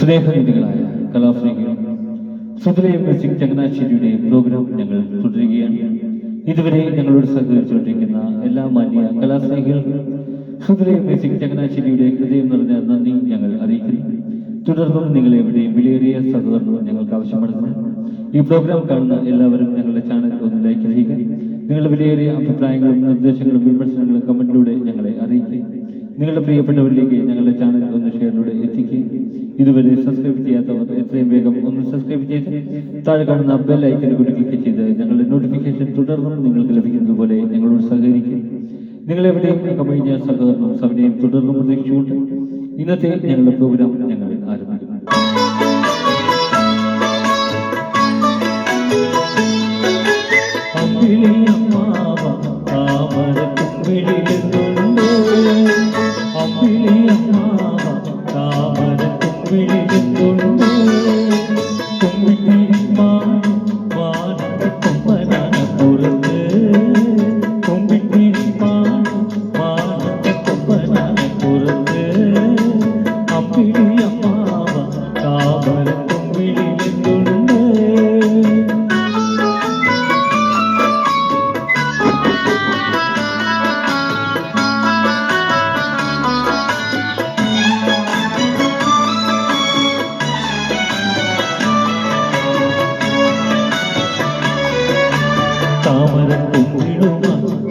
സ്നേഹനിധികളായ കലാസ്നേഹികൾ സുധലയ music ചങ്ങനാശ്ശേരിയുടെ programme ഞങ്ങൾ തുടരുകയാണ്. ഇതുവരെ ഞങ്ങളോട് സഹകരിച്ചുകൊണ്ടിരിക്കുന്ന എല്ലാ മാന്യ കലാസ്നേഹികൾക്കും സുധലയ മ്യൂസിക് ചങ്ങനാശ്ശേരിയുടെ ഹൃദയം നിറഞ്ഞ നന്ദി ഞങ്ങൾ അറിയിക്കുന്നു. തുടർന്നും നിങ്ങൾ എവിടെയും വിലയേറിയ സഹകരണവും ഞങ്ങൾക്ക് ആവശ്യപ്പെടുന്നു ഈ പ്രോഗ്രാം കാണുന്ന എല്ലാവരും ഞങ്ങളുടെ ചാനൽ ഒന്ന് ലൈക്ക് ചെയ്യുക. നിങ്ങളുടെ വിലയേറിയ അഭിപ്രായങ്ങളും നിർദ്ദേശങ്ങളും വിമർശനങ്ങളും കമന്റിലൂടെ ഞങ്ങളെ അറിയിക്കുക. നിങ്ങളുടെ പ്രിയപ്പെട്ടവരിലേക്ക് ഞങ്ങളുടെ ചാനൽ ഒന്ന് ഷെയറിലൂടെ എത്തിക്കുകയും ഇതുവരെ സബ്സ്ക്രൈബ് ചെയ്യാത്തവർ എത്രയും വേഗം ഒന്ന് സബ്സ്ക്രൈബ് ചെയ്ത് താഴെ കാണുന്ന ബെൽ ഐക്കനെ കൂടി ക്ലിക്ക് ചെയ്ത് ഞങ്ങളുടെ നോട്ടിഫിക്കേഷൻ തുടർന്നും നിങ്ങൾക്ക് ലഭിക്കുന്നത് പോലെ ഞങ്ങളോട് സഹകരിക്കും. നിങ്ങളെവിടെയും കമ്പനി സഹകരണം സവിനയം തുടർന്നും പ്രതീക്ഷിച്ചുകൊണ്ട് ഇന്നത്തെ ഞങ്ങളുടെ പ്രോഗ്രാം ഞങ്ങൾ താമരം കുമ്പിടുക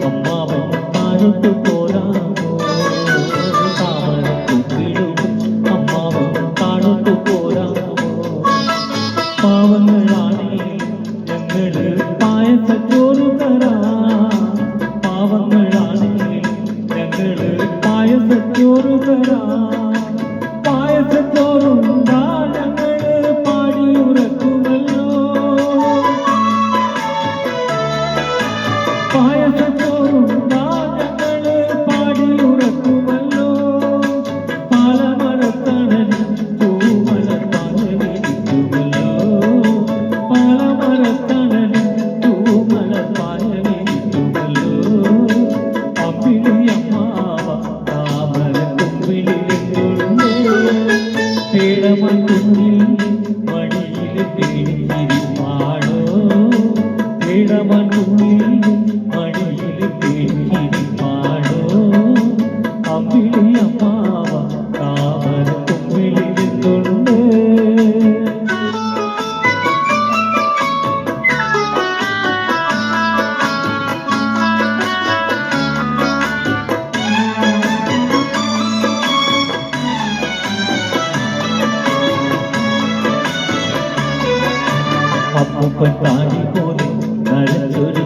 അമ്മാവൻ താഴോട്ട് പോരാമോ போகும் താടി പോലെ നരച്ചൊരു